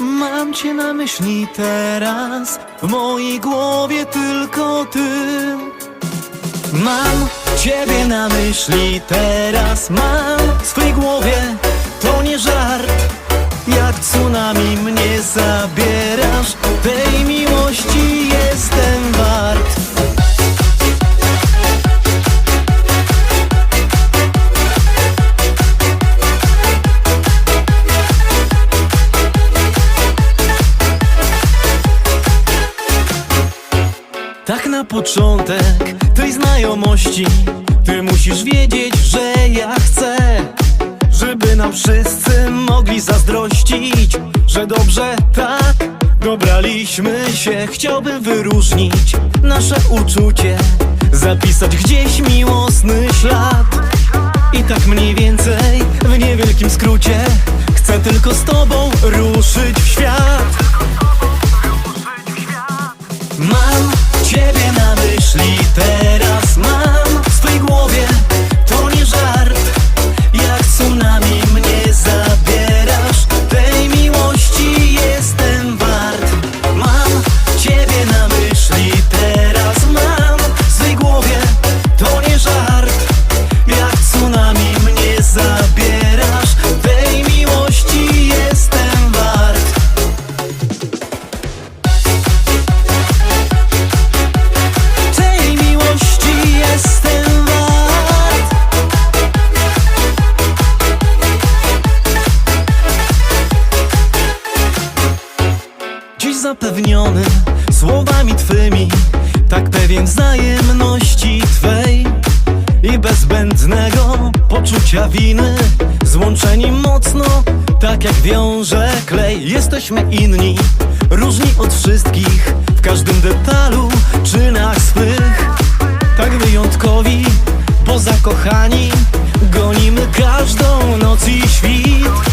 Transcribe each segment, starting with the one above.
Mam cię na myśli teraz W mojej głowie tylko ty. Mam ciebie na myśli teraz Mam w swej głowie To nie żart. Jak tsunami mnie zabierasz Tak na początek tej znajomości. Ty musisz wiedzieć, że ja chcę Żeby nam wszyscy mogli zazdrościć Że dobrze tak dobraliśmy się. Chciałbym wyróżnić nasze uczucie Zapisać gdzieś miłosny ślad. I tak mniej więcej w niewielkim skrócie Chcę tylko z tobą ruszyć w świat Dziś zapewniony słowami twymi Tak pewien wzajemności twej I bez zbędnego poczucia winy. Złączeni mocno, tak jak wiąże klej. Jesteśmy inni, różni od wszystkich. W każdym detalu, czynach swych. Tak wyjątkowi, bo zakochani Gonimy każdą noc i świt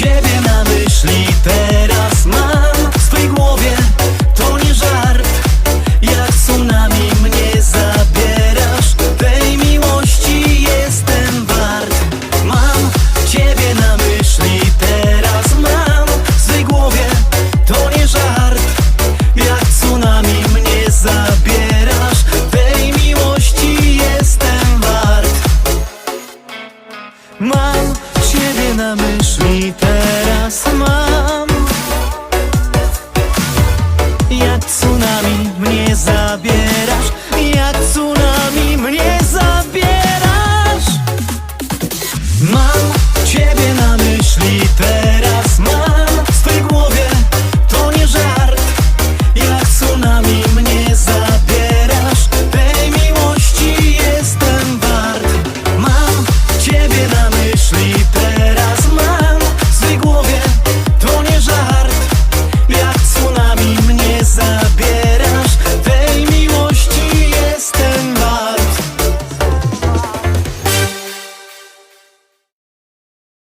ciebie na myśli teraz Mam. W swej głowie To nie żart. Jak tsunami mnie zabierasz Tej miłości jestem wart. Mam ciebie na myśli teraz Mam. W swej głowie To nie żart. Jak tsunami mnie zabierasz Tej miłości jestem wart. Mam